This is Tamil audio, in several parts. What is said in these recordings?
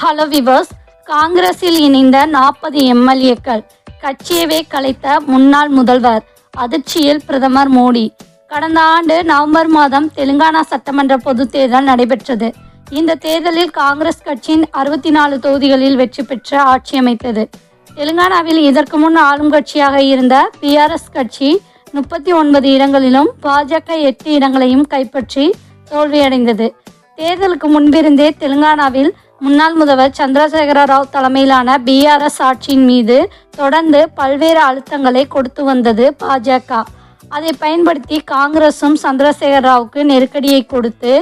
ஹலோ விவர்ஸ் காங்கிரஸில் இணைந்த நாற்பது எம்எல்ஏக்கள் கட்சியவே கலைத்த முன்னாள் முதல்வர் அதிர்ச்சியில் பிரதமர் மோடி. கடந்த ஆண்டு நவம்பர் மாதம் தெலுங்கானா சட்டமன்ற பொதுத் தேர்தல் நடைபெற்றது. இந்த தேர்தலில் காங்கிரஸ் கட்சியின் அறுபத்தி நாலு தொகுதிகளில் வெற்றி பெற்று ஆட்சி அமைத்தது. தெலுங்கானாவில் இதற்கு முன் ஆளும் கட்சியாக இருந்த பிஆர்எஸ் கட்சி முப்பத்தி ஒன்பது இடங்களிலும் பாஜக எட்டு இடங்களையும் கைப்பற்றி தோல்வியடைந்தது. தேர்தலுக்கு முன்பிருந்தே தெலுங்கானாவில் முன்னாள் முதல்வர் சந்திரசேகர ராவ் தலைமையிலான பிஆர்எஸ் ஆட்சியின் மீது தொடர்ந்து பல்வேறு அழுத்தங்களை கொடுத்து வந்தது பாஜக. அதை பயன்படுத்தி காங்கிரசும் சந்திரசேகர ராவுக்கு நெருக்கடியை கொடுத்து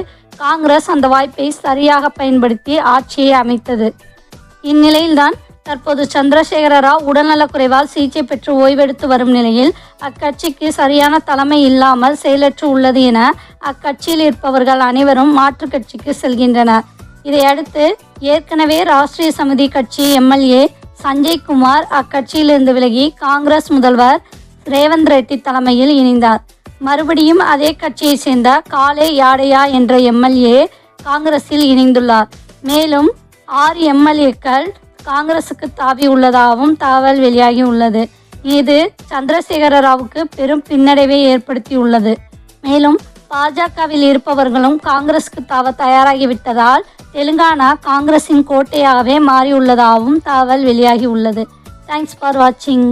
காங்கிரஸ் அந்த வாய்ப்பை சரியாக பயன்படுத்தி ஆட்சியை அமைத்தது. இந்நிலையில்தான் தற்போது சந்திரசேகர ராவ் உடல்நலக்குறைவால் சிகிச்சை பெற்று ஓய்வெடுத்து வரும் நிலையில் அக்கட்சிக்கு சரியான தலைமை இல்லாமல் செயலற்று உள்ளது என அக்கட்சியில் இருப்பவர்கள் அனைவரும் மாற்றுக் கட்சிக்கு செல்கின்றனர். இதையடுத்து ஏற்கனவே ராஷ்டிரிய சமிதி கட்சி எம்எல்ஏ சஞ்சய் குமார் அக்கட்சியிலிருந்து விலகி காங்கிரஸ் முதல்வர் ரேவந்த் ரெட்டி தலைமையில் இணைந்தார். மறுபடியும் அதே கட்சியை சேர்ந்த காலே யாடையா என்ற எம்எல்ஏ காங்கிரஸில் இணைந்துள்ளார். மேலும் ஆறு எம்எல்ஏக்கள் காங்கிரசுக்கு தாவி உள்ளதாகவும் தகவல் வெளியாகி உள்ளது. இது சந்திரசேகர ராவுக்கு பெரும் பின்னடைவை ஏற்படுத்தியுள்ளது. மேலும் பாஜகவில் இருப்பவர்களும் காங்கிரஸுக்கு தாவ தயாராகிவிட்டதால் தெலுங்கானா காங்கிரஸின் கோட்டையாகவே மாறியுள்ளதாகவும் தகவல் வெளியாகி உள்ளது. தேங்க்ஸ் ஃபார் வாட்சிங்